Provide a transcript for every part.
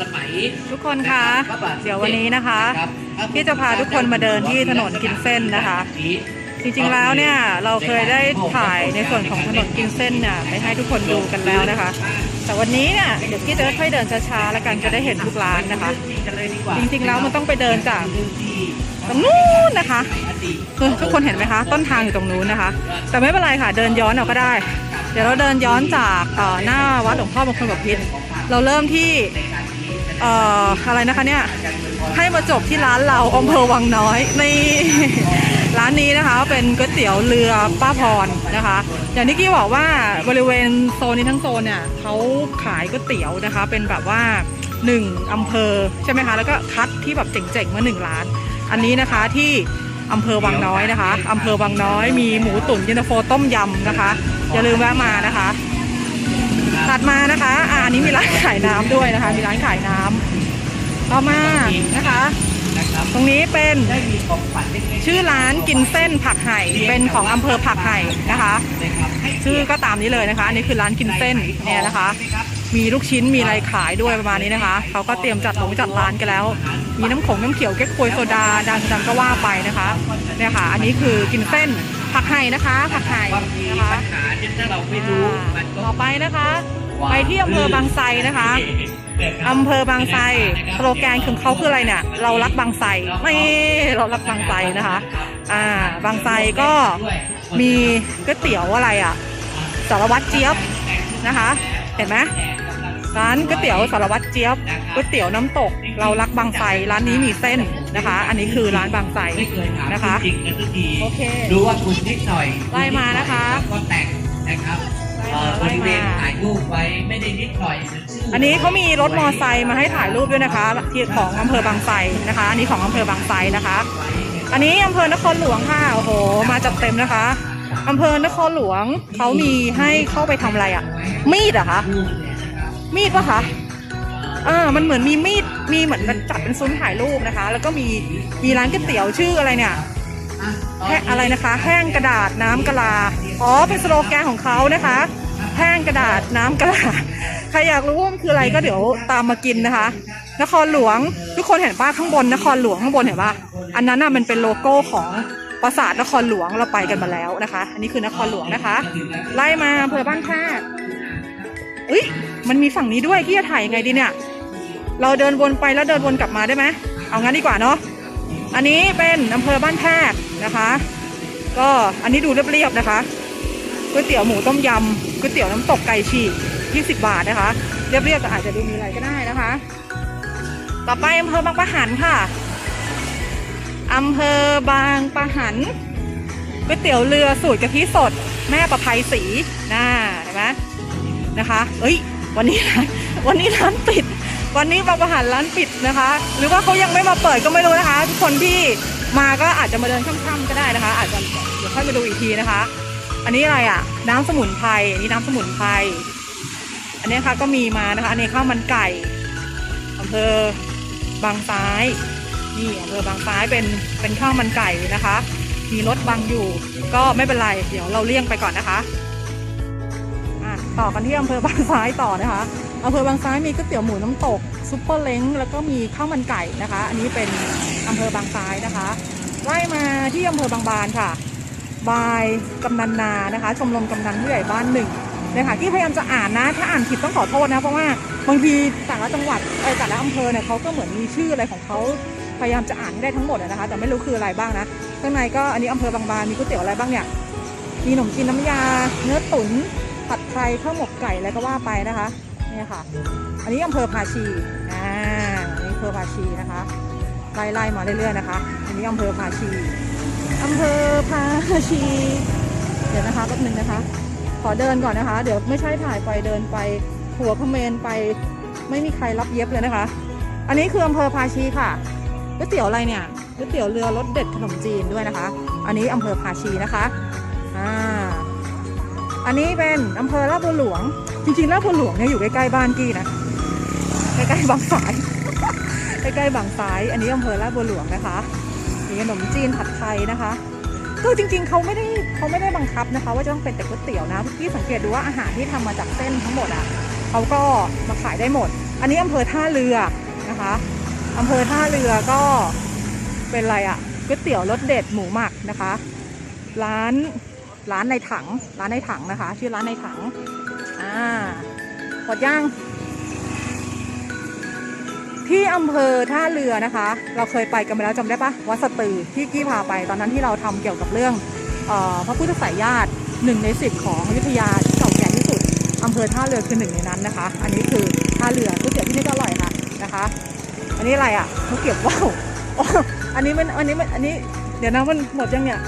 สมัยทุกคนคะพระบาทสมเดี๋ยววันนี้นะคะรับพี่จะพาทุกคนมาเดินที่ถนนกินเส้นนะคะ จริงๆแล้วเนี่ยเราเคยได้ถ่ายในส่วนของถนนกินเส้นเนี่ยไปให้ทุกคนดูกันแล้วนะคะ แต่วันนี้เนี่ยเดี๋ยวพี่จะค่อยๆเดินช้าๆแล้วกันจะได้เห็นทุกร้านนะคะ จริงๆแล้วมันต้องไปเดินจากตรงนู้นนะคะคือทุกคนเห็นไหมคะ ต้นทางอยู่ตรงนู้นนะคะ แต่ไม่เป็นไรค่ะ เดินย้อนเอาก็ได้ เดี๋ยวเราเดินย้อนจากเอ่อหน้าวัดหลวงพ่อมงคลบพิตรเราเริ่มที่ เอ่ออะไรนะคะเนี่ยให้มาจบที่ร้านเราอำเภอวังน้อยในร้านนี้นะคะเป็นก๋วยเตี๋ยวเรือป้าพรนะคะ อย่างที่กี้บอกว่าบริเวณโซนนี้ทั้งโซนเนี่ยเขาขายก๋วยเตี๋ยวนะคะ เป็นแบบว่าหนึ่งอำเภอใช่ไหมคะแล้วก็คัดที่แบบเจ๋งๆมาหนึ่งร้าน อันนี้นะคะที่อำเภอวังน้อยนะคะอำเภอวังน้อยมีหมูตุ๋นเย็นตาโฟต้มยำนะคะ อย่าลืมแวะมานะคะ ตัดมานะคะอ่าอันนี้มีร้านขายน้ำด้วยนะคะ มีร้านขายน้ำต่อมานะคะ ตรงนี้เป็นชื่อร้านกินเส้นผักไห่เป็นของอำเภอผักไห่นะคะ ชื่อก็ตามนี้เลยนะคะ อันนี้คือร้านกินเส้นเนี่ยนะคะ มีลูกชิ้นมีอะไรขายด้วยประมาณนี้นะคะเขาก็เตรียมจัดหลงจัดร้านกันแล้ว มีน้ำขงน้ำเขียวเก๊กควยโซดาดังดังก็ว่าไปนะคะเนี่ยค่ะ อันนี้คือกินเส้นผักไห่นะคะผักไห่บางทีนะคะปัญหาที่ถ้าเราไม่รู้มันก็ต่อไปนะคะ ไปที่อำเภอบางไทรนะคะอำเภอบางไทรสโลแกนของเขาคืออะไรเนี่ย เรารักบางไทรไม่เรารักบางไทรนะคะ อ่า บางไทรก็มีก๋วยเตี๋ยวอะไรอะสารวัตรเจี๊ยบนะคะ เห็นไหม ร้านก๋วยเตี๋ยวสารวัตรเจี๊ยบก๋วยเตี๋ยวน้ำตก เรารักบางไทรร้านนี้มีเส้นนะคะ อันนี้คือร้านบางไทรไม่เคยถามนะคะจริงๆกันสักทีโอเคดูว่าคุณนิดหน่อยไล่มานะคะก็แต่งนะครับเอ่อบไล่ริเวมาณถ่ายรูปไว้ไม่ได้นิดหน่อยเหมือนชื่ออันนี้เขามีรถมอไซค์มาให้ถ่ายรูปด้วยนะคะที่ของอำเภอบางไทรนะคะ อันนี้ของอำเภอบางไทรนะคะ อันนี้อำเภอนครหลวงค่ะโอ้โห มาจัดเต็มนะคะอำเภอนครหลวงเขามีให้เข้าไปทำอะไรอะ่ะ มีดเหรอะคะ มีดปะคะอ่ามันเหมือนมีมีด มีเหมือนมันจัดเป็นซุ้มถ่ายรูปนะคะ แล้วก็มีมีร้านก๋วยเตี๋ยวชื่ออะไรเนี่ยแห้อะไรนะคะ แห้งกระดาษน้ำกะลา อ๋อ เป็นสโลแกนของเขานะคะ แห้งกระดาษน้ำกะลา ใครอยากรู้ว่ามันคืออะไรก็เดี๋ยวตามมากินนะคะ นครหลวง ทุกคนเห็นป้าข้างบน นครหลวงข้างบนเห็นปะอันนั้นน่ะมันเป็นโลโก้ของปราสาทนครหลวงเราไปกันมาแล้วนะคะ อันนี้คือนครหลวงนะคะ ไล่มาอำเภอบ้านแพ เฮ้ย มันมีฝั่งนี้ด้วยที่จะถ่ายยังไงดีเนี่ย เราเดินวนไปแล้วเดินวนกลับมาได้ไหม เอางั้นดีกว่าเนาะ อันนี้เป็นอำเภอบ้านแพทย์นะคะ ก็อันนี้ดูเรียบๆนะคะก๋วยเตี๋ยวหมูต้มยำก๋วยเตี๋ยวน้ำตกไก่ฉีก20 บาทนะคะ เรียบๆแต่อาจจะดูมีอะไรก็ได้นะคะ ต่อไปอำเภอบางปะหันค่ะอำเภอบางปะหันก๋วยเตี๋ยวเรือสูตรกะทิสด แม่ประภัยศรีน่าเห็นไหม นะคะ เอ้ย วันนี้ร้านวันนี้ร้านปิด วันนี้บางประหันร้านปิดนะคะ หรือว่าเขายังไม่มาเปิดก็ไม่รู้นะคะ ทุกคนที่มาก็อาจจะมาเดินค่ำๆก็ได้นะคะ อาจจะเดี๋ยวค่อยมาดูอีกทีนะคะ อันนี้อะไรอะ น้ำสมุนไพรนนี้น้ำสมุนไพรอันนี้ค่ะก็มีมานะคะ อันนี้ข้าวมันไก่อำเภอบางซ้ายนี่อำเภอบางซ้ายเป็นเป็นข้าวมันไก่นะคะ มีรถบังอยู่ ก็ไม่เป็นไร เดี๋ยวเราเลี่ยงไปก่อนนะคะ ต่อกันที่อำเภอบางซ้ายต่อนะคะอำเภอบางซ้ายมีก๋วยเตี๋ยวหมูน้ำตกซุปเปอร์เล้งแล้วก็มีข้าวมันไก่นะคะ อันนี้เป็นอำเภอบางซ้ายนะคะไล่มาที่อำเภอบางบานค่ะบายกำนันนานะคะ ชมรมกำนันผู้ใหญ่บ้านหนึ่งนะคะที่พยายามจะอ่านนะ ถ้าอ่านผิดต้องขอโทษนะ เพราะว่าบางทีแต่ละจังหวัดแต่ละอำเภอเนี่ยเขาก็เหมือนมีชื่ออะไรของเขาพยายามจะอ่านให้ได้ทั้งหมดนะคะ แต่ไม่รู้คืออะไรบ้างนะข้างในก็อันนี้อำเภอบางบานมีก๋วยเตี๋ยวอะไรบ้างเนี่ยมีขนมจีนน้ำยา เนื้อตุ๋น ผัดไทยข้าวหมกไก่อะไรก็ว่าไปนะคะนี่ค่ะ อันนี้อำเภอภาชีอ่าอันนี้อำเภอภาชีนะคะไล่ไล่มาเรื่อยๆนะคะ อันนี้อำเภอภาชีอำเภอพาชี เดี๋ยวนะคะแป๊บนึงนะคะ ขอเดินก่อนนะคะ เดี๋ยวไม่ใช่ถ่ายไปเดินไปหัวพเมนไปไม่มีใครรับเย็บเลยนะคะ อันนี้คืออำเภอพาชีค่ะก๋วยเตี๋ยวอะไรเนี่ยก๋วยเตี๋ยวเรือรสเด็ดขนมจีนด้วยนะคะ อันนี้อำเภอพาชีนะคะอ่า อันนี้เป็นอำเภอลาดบัวหลวง จริงๆลาดบัวหลวงเนี่ยอยู่ใกล้ๆบ้านกี้นะ ใกล้ๆบางสาย ใกล้ๆบางซ้าย อันนี้อำเภอลาดบัวหลวงนะคะมีขนมจีนผัดไทยนะคะ ก็จริงๆเขาไม่ได้เขาไม่ได้บังคับนะคะ ว่าจะต้องเป็นแต่ก๋วยเตี๋ยวนะพี่สังเกตดูว่าอาหารที่ทำมาจากเส้นทั้งหมดอะเขาก็มาขายได้หมด อันนี้อำเภอท่าเรือนะคะอำเภอท่าเรือก็เป็นอะไรอะก๋วยเตี๋ยวรสเด็ดหมูหมักนะคะ ร้าน ร้านในถัง ร้านในถังนะคะ ชื่อร้านในถัง อ่าหมดย่าง ที่อำเภอท่าเรือนะคะ เราเคยไปกันไปแล้วจำได้ปะวัดสตือที่กี้พาไปตอนนั้นที่เราทำเกี่ยวกับเรื่องออพระพุทธสายญาติหนึ่งในสิบของยุธยาที่เก่าแก่ที่สุดอำเภอท่าเรือคือหนึ่งในนั้นนะคะ อันนี้คือท่าเรือก๋วยเตี๋ยวที่นี่ก็อร่อยค่ะนะคะ อันนี้อะไรอะเขาวเก็บว่าวอันนี้มันอันนี้มันอันนี้เดี๋ยวนะมันหมดยังเนี่ย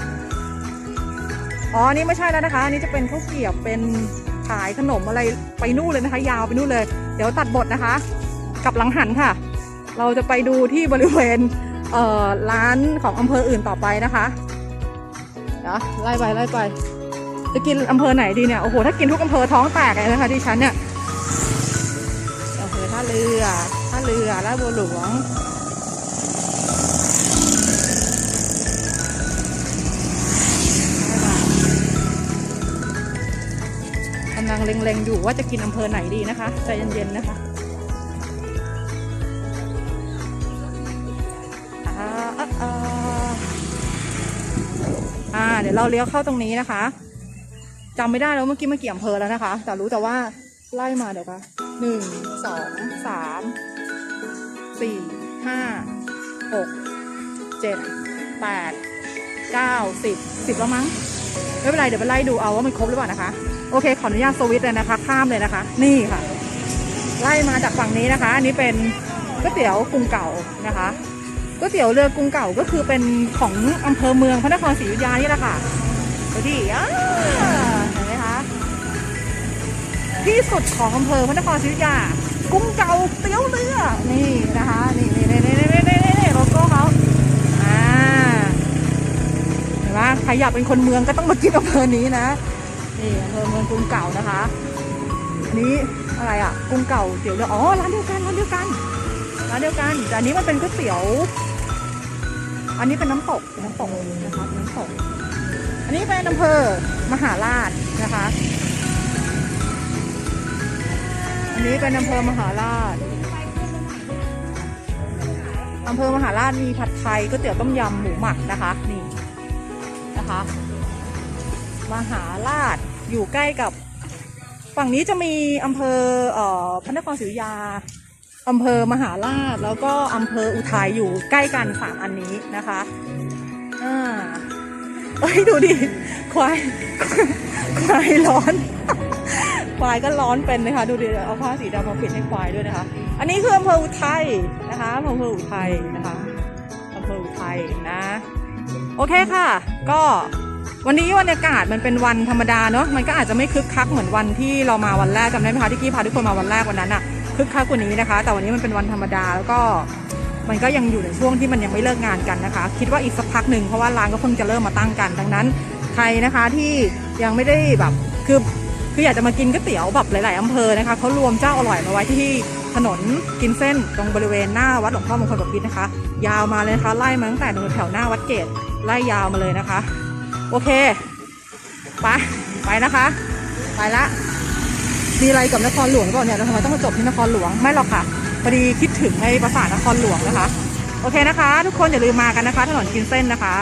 อ๋อนนี้ไม่ใช่แล้วนะคะ อันนี้จะเป็นข้าวเกรียบเป็นขายขนมอะไรไปนู่นเลยนะคะ ยาวไปนู่นเลย เดี๋ยวตัดบทนะคะ กับหลังหันค่ะ เราจะไปดูที่บริเวณเอ่อร้านของอำเภออื่นต่อไปนะคะเดี๋ยวไล่ไปไล่ไป จะกินอำเภอไหนดีเนี่ย โอ้โห ถ้ากินทุกอำเภอท้องแตกเลยนะคะที่ฉันเนี่ยอำเภอท่าเรือท่าเรือลาดบัวหลวง เล็งๆอยู่ว่าจะกินอำเภอไหนดีนะคะใจเย็นๆนะคะอ่าเดี๋ยวเราเลี้ยวเข้าตรงนี้นะคะจำไม่ได้แล้วเมื่อกี้เมื่อกี่อำเภอแล้วนะคะ แต่รู้แต่ว่าไล่มาเดี๋ยวค่ะหนึ่งสองสามสี่ห้าหกเจ็ดแปดเก้าสิบสิบแล้วมั้ง ไม่เป็นไรเดี๋ยวไปไล่ดูเอาว่ามันครบหรือเปล่านะคะ โอเคขออนุญาตสวิตเลยนะคะ ข้ามเลยนะคะ นี่ค่ะ ไล่มาจากฝั่งนี้นะคะอันนี้เป็นก๋วยเตี๋ยวกรุงเก่านะคะก๋วยเตี๋ยวเรือกรุงเก่าก็คือเป็นของอำเภอเมืองพระนครศรีอยุธยานี่แหละค่ะดูดิเห็นไหมคะที่สุดของอำเภอพระนครศรีอยุธยากรุงเก่าเตี๋ยวเรือนี่นะคะนี่นี่นี่นี่โลโก้เขาอ่า เห็ นไหมใครอยากเป็นคนเมืองก็ต้องมากินอำเภอนี้นะนี่อำเภอเมืองกรุงเก่านะคะอันนี้อะไรอะกรุงเก่าเตี๋ยวเรืออ๋อร้านเดียวกันร้านเดียวกันร้านเดียวกันแต่อันนี้มันเป็นก๋วยเตี๋ยว อันนี้เป็นน้ำตกน้ำตกนะคะนน้ำตกอันนี้เป็นอำเภอมหาราชนะคะ อันนี้เป็นอำเภอมหาราชอำเภอมหาราชมีผัดไทยก๋วยเตี๋ยวต้มยำหมูหมักนะคะนี่ นะคะ มหาราชอยู่ใกล้กับ ฝั่งนี้จะมีอำเภอเอ่อพระนครศรีอยุธยาอำเภอมหาราชแล้วก็อำเภออุทัยอยู่ใกล้กันสามอันนี้นะคะอ่าเอ้ยดูดิควายควายร้อนควายก็ร้อนเป็นนะคะ ดูดิเอาผ้าสีดำมาปิดให้ควายด้วยนะคะ อันนี้คืออำเภออุทัยนะคะอำเภออุทัยนะคะอำเภออุทัยนะ โอเคค่ะ ก็วันนี้บรรยากาศมันเป็นวันธรรมดาเนอะมันก็อาจจะไม่คึกคักเหมือนวันที่เรามาวันแรกจำได้ไหมคะที่กี้พาทุกคนมาวันแรกวันนั้นอะคึกคักกว่านี้นะคะ แต่วันนี้มันเป็นวันธรรมดาแล้วก็มันก็ยังอยู่ในช่วงที่มันยังไม่เลิกงานกันนะคะ คิดว่าอีกสักพักหนึ่งเพราะว่าร้านก็เพิ่งจะเริ่มมาตั้งกัน ดังนั้นใครนะคะที่ยังไม่ได้แบบคือคืออยากจะมากินก๋วยเตี๋ยวแบบหลาย ๆอำเภอนะคะเขารวมเจ้าอร่อยมาไว้ที่ถนนกินเส้นตรงบริเวณหน้าวัดหลวงพ่อมงคลบพิตรนะคะ ยาวมาเลยนะคะ ไล่มาตั้งแต่ตรงแถวหน้าวัดเกตไล่ยาวมาเลยนะคะ โอเคไปไปนะคะ ไปละมีอะไรกับนครหลวงก่อนเนี่ยเราทำไมต้องมาจบที่นครหลวงไม่หรอกค่ะพอดีคิดถึงในปราสาทนครหลวงนะคะ โอเคนะคะ ทุกคนอย่าลืมมากันนะคะ ถนนกินเส้นนะคะ